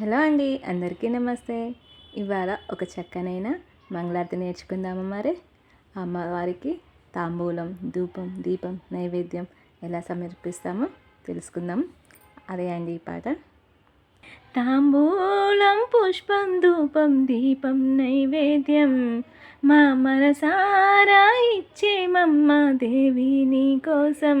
Hello అండి అందరికీ నమస్తే. ఇవాళ ఒక చక్కనైన మంగళారతి నేర్చుకుందామా మరి? అమ్మవారికి తాంబూలం ధూపం దీపం నైవేద్యం ఎలా సమర్పిస్తామో తెలుసుకుందాం. అదే అండి ఈ పాట. తాంబూలం పుష్పం ధూపం దీపం నైవేద్యం మా మనసారా ఇచ్చేమమ్మ దేవి నీ కోసం.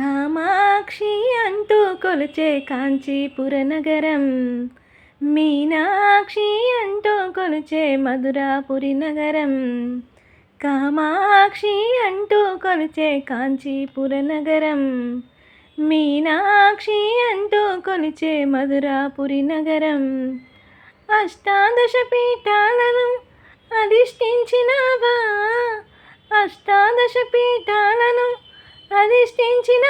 కామాక్షి అంటూ కొలిచే కాంచీపుర నగరం. మీనాక్షి అంటూ కొలిచే మధురాపురి నగరం. కామాక్షి అంటూ కొలిచే కాంచీపుర నగరం. మీనాక్షి అంటూ కొలిచే మధురాపురి నగరం. అష్టాదశ పీఠాలను అధిష్ఠించినావా? అష్టాదశ పీఠాలను అధిష్ఠించిన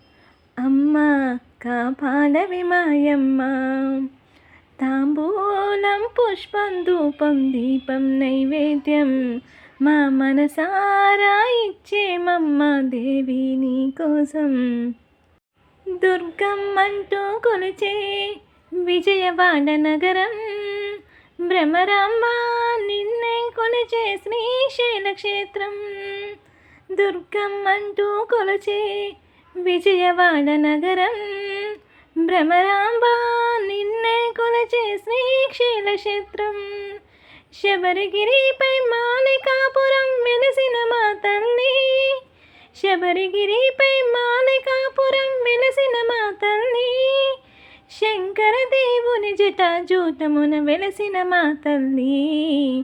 అమ్మ కాపాడవి మాయమ్మ. తాంబూలం పుష్పం ధూపం దీపం నైవేద్యం. మా మనసారా ఇచ్చేమమ్మ దేవి నీ కోసం దుర్గం అంటూ కొలిచే విజయవాడ నగరం. భ్రమరాంబ నిన్నే కొలిచే శ్రీశైల క్షేత్రం దుర్గమ్మంటూ కొలిచే విజయవాడ నగరం భ్రమరాంబ నిన్నే కొలచే శ్రీశైల క్షేత్రం. శబరిగిరిపై మాలికాపురం వెలసిన మా తల్లి. శబరిగిరిపై మాలికాపురం వెలసిన మా తల్లి. శంకరదేవుని జటాజూటమున వెలసిన మా తల్లి.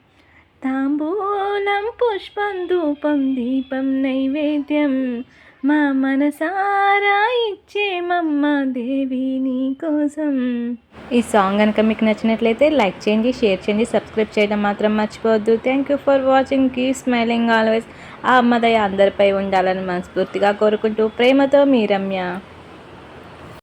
తాంబూలం పుష్పం ధూపం దీపం నైవేద్యం. మా మనసారా ఇచ్చేమమ్మ దేవి నీ కోసం. ఈ సాంగ్ కనుక మీకు నచ్చినట్లయితే లైక్ చేయండి షేర్ చేయండి సబ్స్క్రైబ్ చేయడం మాత్రం మర్చిపోవద్దు. Thank you for watching keep smiling always ఆ అమ్మదయ అందరిపై ఉండాలని మనస్ఫూర్తిగా కోరుకుంటూ ప్రేమతో మీ రమ్య.